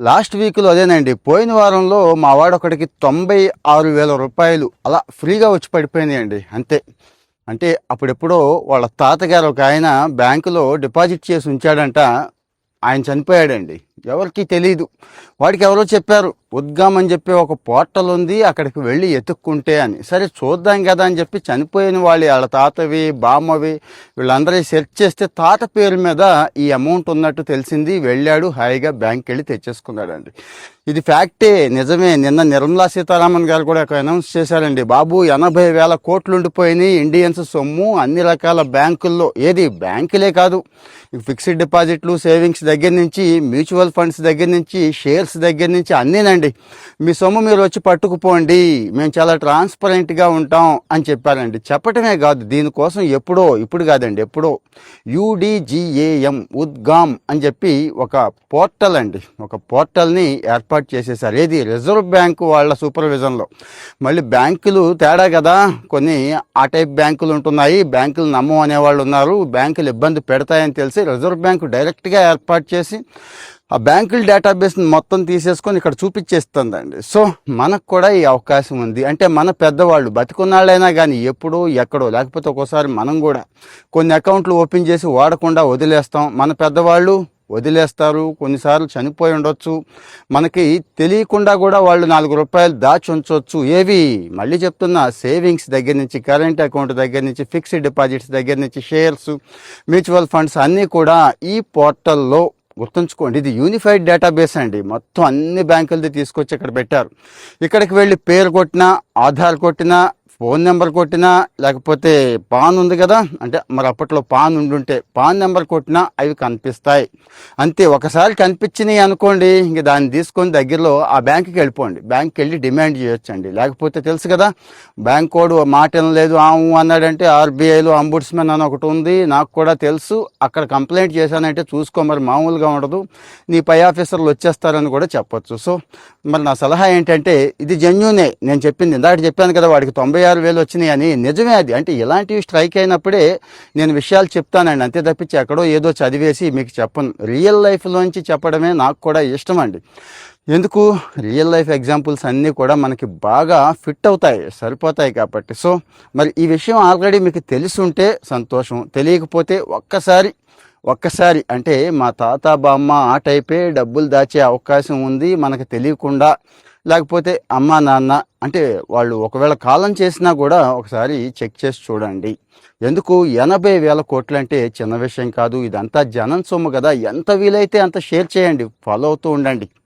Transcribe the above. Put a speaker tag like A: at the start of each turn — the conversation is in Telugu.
A: లాస్ట్ వీక్లో అదేనండి. పోయిన వారంలో మా వాడు ఒకడికి తొంభై ఆరు వేల రూపాయలు అలా ఫ్రీగా వచ్చి పడిపోయినాయండి. అంతే. అంటే అప్పుడెప్పుడో వాళ్ళ తాతగారు ఒక ఆయన బ్యాంకులో డిపాజిట్ చేసి ఉంచాడంట. ఆయన చనిపోయాడండి. ఎవరికి తెలియదు వాడికి ఎవరో చెప్పారు. ఉద్గమ్ అని చెప్పి ఒక పోర్టల్ ఉంది అక్కడికి వెళ్ళి ఎత్తుక్కుంటే అని. సరే చూద్దాం కదా అని చెప్పి చనిపోయిన వాళ్ళు వాళ్ళ తాతవి బామ్మవి వీళ్ళందరూ సెర్చ్ చేస్తే తాత పేరు మీద ఈ అమౌంట్ ఉన్నట్టు తెలిసింది. వెళ్ళాడు హాయిగా బ్యాంక్కి వెళ్ళి తెచ్చేసుకున్నాడండి. ఇది ఫ్యాక్టే నిజమే. నిన్న నిర్మలా సీతారామన్ గారు కూడా అనౌన్స్ చేశారండి. బాబు ఎనభై వేల కోట్లు ఉండిపోయినాయి. ఇండియన్స్ సొమ్ము అన్ని రకాల బ్యాంకుల్లో. ఏది బ్యాంకులే కాదు. ఫిక్స్డ్ డిపాజిట్లు సేవింగ్స్ దగ్గర నుంచి మ్యూచువల్ ఫండ్స్ దగ్గర నుంచి షేర్స్ దగ్గర నుంచి అన్నీనండి. మీ సొమ్ము మీరు వచ్చి పట్టుకుపోండి. మేము చాలా ట్రాన్స్పరెంట్గా ఉంటాం అని చెప్పారండి. చెప్పటమే కాదు దీనికోసం ఎప్పుడో ఇప్పుడు కాదండి ఎప్పుడో. యూడిజిఏఎం ఉద్గామ్ అని చెప్పి ఒక పోర్టల్ అండి. ఒక పోర్టల్ని ఏర్పాటు చేసేసారు. ఏది? రిజర్వ్ బ్యాంకు వాళ్ళ సూపర్విజన్లో మళ్ళీ బ్యాంకులు తేడా కదా. కొన్ని ఆ టైప్ బ్యాంకులు ఉంటున్నాయి. బ్యాంకులు నమ్మం అనేవాళ్ళు ఉన్నారు. బ్యాంకులు ఇబ్బంది పెడతాయని తెలిసి రిజర్వ్ బ్యాంకు డైరెక్ట్గా ఏర్పాటు చేసి ఆ బ్యాంకుల డేటాబేస్ని మొత్తం తీసేసుకొని ఇక్కడ చూపించేస్తుందండి. సో మనకు కూడా ఈ అవకాశం ఉంది. అంటే మన పెద్దవాళ్ళు బతికున్నాళ్ళైనా కానీ ఎప్పుడో ఎక్కడో లేకపోతే ఒక్కోసారి మనం కూడా కొన్ని అకౌంట్లు ఓపెన్ చేసి వాడకుండా వదిలేస్తాం. మన పెద్దవాళ్ళు వదిలేస్తారు. కొన్నిసార్లు చనిపోయి ఉండొచ్చు. మనకి తెలియకుండా కూడా వాళ్ళు నాలుగు రూపాయలు దాచి ఉంచవచ్చు ఏవి? మళ్ళీ చెప్తున్నా సేవింగ్స్ దగ్గర నుంచి కరెంట్ అకౌంట్ దగ్గర నుంచి ఫిక్స్డ్ డిపాజిట్స్ దగ్గర నుంచి షేర్స్ మ్యూచువల్ ఫండ్స్ అన్నీ కూడా ఈ పోర్టల్లో గుర్తుంచుకోండి ఇది యూనిఫైడ్ డేటాబేస్ అండి. మొత్తం అన్ని బ్యాంకులది తీసుకొచ్చి ఇక్కడ పెట్టారు. ఇక్కడికి వెళ్ళి పేరు కొట్టినా ఆధార్ కొట్టినా ఫోన్ నెంబర్ కొట్టినా లేకపోతే పాన్ ఉంది కదా అంటే మరి అప్పట్లో పాన్ ఉండుంటే పాన్ నెంబర్ కొట్టినా అవి కనిపిస్తాయి. అంతే ఒకసారి కనిపించినాయి అనుకోండి ఇంక దాన్ని తీసుకొని దగ్గరలో ఆ బ్యాంకుకి వెళ్ళిపోండి. బ్యాంక్కి వెళ్ళి డిమాండ్ చేయొచ్చండి. లేకపోతే తెలుసు కదా బ్యాంక్ కోడ్ మాట లేదు ఆము అన్నాడంటే ఆర్బీఐలో అంబుడ్స్మెన్ అని ఒకటి ఉంది నాకు కూడా తెలుసు అక్కడ కంప్లైంట్ చేశానంటే చూసుకో మరి మామూలుగా ఉండదు నీ పై ఆఫీసర్లు వచ్చేస్తారని కూడా చెప్పొచ్చు. సో మరి నా సలహా ఏంటంటే ఇది జెన్యునే నేను చెప్పింది ఇందాక చెప్పాను కదా వాడికి తొంభై ఆరు వేలు వచ్చినాయి అని. నిజమే అది. అంటే ఇలాంటివి స్ట్రైక్ అయినప్పుడే నేను విషయాలు చెప్తానండి. అంతే తప్పించి ఎక్కడో ఏదో చదివేసి మీకు చెప్పను. రియల్ లైఫ్లోంచి చెప్పడమే నాకు కూడా ఇష్టం అండి. ఎందుకు? రియల్ లైఫ్ ఎగ్జాంపుల్స్ అన్నీ కూడా మనకి బాగా ఫిట్ అవుతాయి సరిపోతాయి కాబట్టి. సో మరి ఈ విషయం ఆల్రెడీ మీకు తెలిసి ఉంటే సంతోషం. తెలియకపోతే ఒక్కసారి ఒక్కసారి అంటే మా తాత బామ్మ ఆ టైపే డబ్బులు దాచే అవకాశం ఉంది. మనకు తెలియకుండా లేకపోతే అమ్మ నాన్న అంటే వాళ్ళు ఒకవేళ కాలం చేసినా కూడా ఒకసారి చెక్ చేసి చూడండి. ఎందుకు? ఎనభై వేల కోట్లు అంటే చిన్న విషయం కాదు. ఇదంతా జనం సొమ్ము కదా. ఎంత వీలైతే అంత షేర్ చేయండి. ఫాలో అవుతూ ఉండండి.